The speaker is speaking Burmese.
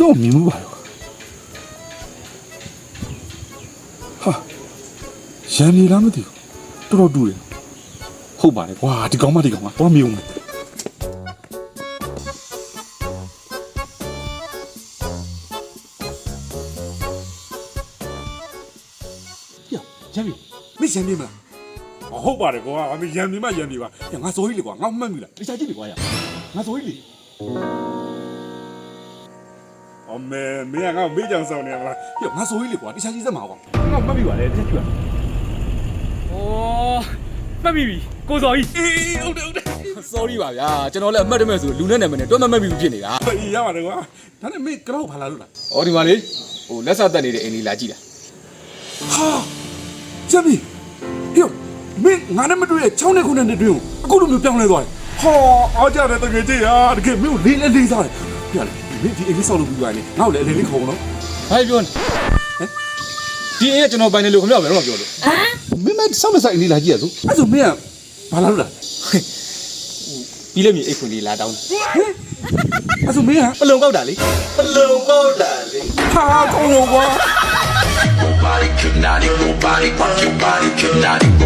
ကောင်မြင်မှုပါရောဟာရန်နေလားမသိဘူးတော်တော်တူတယ်ဟုတ်ပါတယ်ကွာဒီကောင်မဒီကောင်မတော့မြင်ဦးမယ်呀，ရန်ပြီမင်းရန်ပြီမလားဟုတ်ပါတယ်ကွာအမေရန်ပြီမှရန်ပြီပါငါစိုးကြီးလေကွာငါမှတ်ပြီလားတခြားကြည့်လေကွာရငါစိုးကြီးလေ အမေမင်းကငါ့ကိုမေးကြံဆောင်နေရမလားပြငါဆိုကြီးလေကွာတခြားကြီးစက်မှာကွာငါ့ကိုမှတ်ပြီပါလေတခြားကြည့်ပါဩမှတ်ပြီပြီကိုစော်ကြီးအေးဟုတ်တယ်ဟုတ်တယ် sorry ပါဗျာကျွန်တော်လည်းအမှတ်တမဲ့ဆိုလူနဲ့နာမည်နဲ့တွဲမမှတ်မိဘူးဖြစ်နေတာအေးရပါတယ်ကွာဒါနဲ့မင်းကတော့ဘာလာလို့လား။အော်ဒီမှာလေဟိုလက်ဆက်တက်နေတဲ့အိမ်လေးလာကြည့်တာဟာကျမီဟိုမင်းငါနဲ့မတွေ့ရဲ့6နှစ်ခုနှစ်အတွင်းကိုအခုလိုမျိုးပြောင်းလဲသွားတယ်ဟာအားကြတယ်တကယ်ကြီးဟာတကယ်မင်းကိုလေးလေးလေးစားတယ်ပြလေ မင်းဒီအိမ်လေးဆောက်လို့ပြီးသွားရင်ငါ့ကိုလည်းအလေးလေးခေါ်နော်။ဘာပြောနေ။ဟမ်ဒီအိမ်ကကျွန်တော်ပိုင်တယ်လို့ခင်ဗျားဘယ်တော့မှပြောလို့မင်းမဆောက်မဆိုင်အိမ်လေးလာကြည့်ရစို့အဲ့ဆိုမင်းကဘာလာလို့လားပြီးလည်းမြေအိတ်ခွင်လေးလာတောင်းတယ်အဲ့ဆိုမင်းက။ပလုံကောက်တာလေဟာကောင်းလို့ကွာ Nobody could not, nobody rock your body could